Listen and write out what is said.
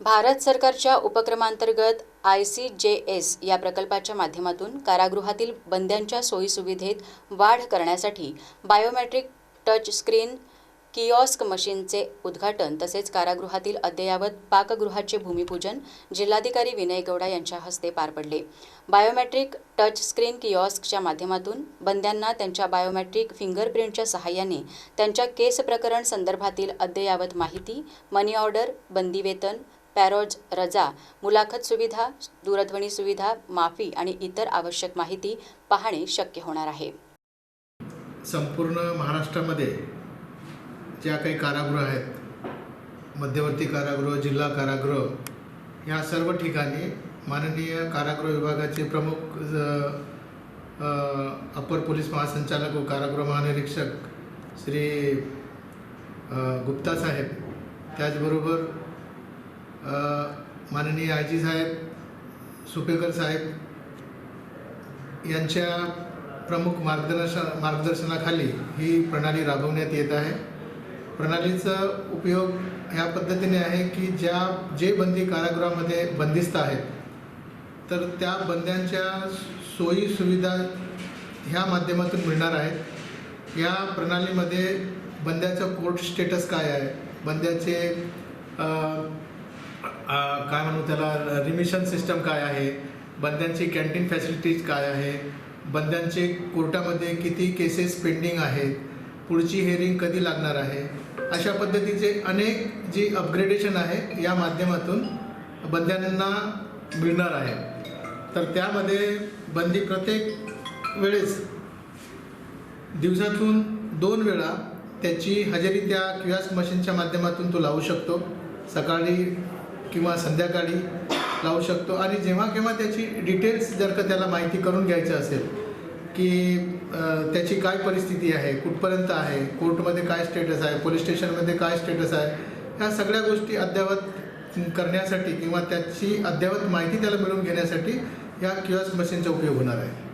भारत सरकारच्या उपक्रमांतर्गत I C J S या प्रकल्पाच्या माध्यमातून कारागृहातील बंद्यांच्या सोयीसुविधेत वाढ करण्यासाठी बायोमेट्रिक टच स्क्रीन किऑस्क मशीनचे उद्घाटन तसेच कारागृहातील अद्ययावत पाकगृहाचे भूमिपूजन जिल्हाधिकारी विनय गौडा यांच्या हस्ते पार पडले. बायोमॅट्रिक टच स्क्रीन किऑस्कच्या माध्यमातून बंद्यांना त्यांच्या बायोमॅट्रिक फिंगरप्रिंटच्या सहाय्याने त्यांच्या केस प्रकरण संदर्भातील अद्ययावत माहिती मनी ऑर्डर बंदी वेतन पॅरोज रजा मुलाखत सुविधा दूरध्वनी सुविधा माफी आणि इतर आवश्यक माहिती पाहणे शक्य होणार आहे. संपूर्ण महाराष्ट्रामध्ये ज्या काही कारागृह आहेत मध्यवर्ती कारागृह जिल्हा कारागृह या सर्व ठिकाणी माननीय कारागृह विभागाचे प्रमुख अपर पोलीस महासंचालक व कारागृह महानिरीक्षक श्री गुप्ता साहेब त्याचबरोबर माननीय आय साहेब सुपेकर साहेब यांच्या प्रमुख मार्गदर्शन मार्गदर्शनाखाली ही प्रणाली राबवण्यात येत आहे. प्रणालीचा उपयोग ह्या पद्धतीने आहे की ज्या जे बंदी कारागृहामध्ये बंदिस्त आहेत तर त्या बंद्यांच्या सोयी सुविधा ह्या माध्यमातून मिळणार आहेत. या प्रणालीमध्ये बंद्याचं कोर्ट स्टेटस काय आहे? बंद्याचे काय म्हणू त्याला रिमिशन सिस्टम काय आहे? बंद्यांची कॅन्टीन फॅसिलिटीज काय आहे? बंद्यांचे कोर्टामध्ये किती केसेस पेंडिंग आहेत? पुढची हेअरिंग कधी लागणार आहे? अशा पद्धतीचे अनेक जी अपग्रेडेशन आहे या माध्यमातून बंद्यांना मिळणार आहे. तर त्यामध्ये बंदी प्रत्येक वेळेस दिवसातून दोन वेळा त्याची हजेरी त्या क्युएस मशीनच्या माध्यमातून तो लावू शकतो. सकाळी किंवा संध्याकाळी लावू शकतो. आणि जेव्हा केव्हा त्याची डिटेल्स जर का त्याला माहिती करून घ्यायचं असेल की त्याची काय परिस्थिती आहे कुठपर्यंत आहे कोर्टमध्ये काय स्टेटस आहे पोलीस स्टेशनमध्ये काय स्टेटस आहे ह्या सगळ्या गोष्टी अद्ययावत करण्यासाठी किंवा त्याची अद्ययावत माहिती त्याला मिळवून घेण्यासाठी या क्युएस मशीनचा उपयोग होणार आहे.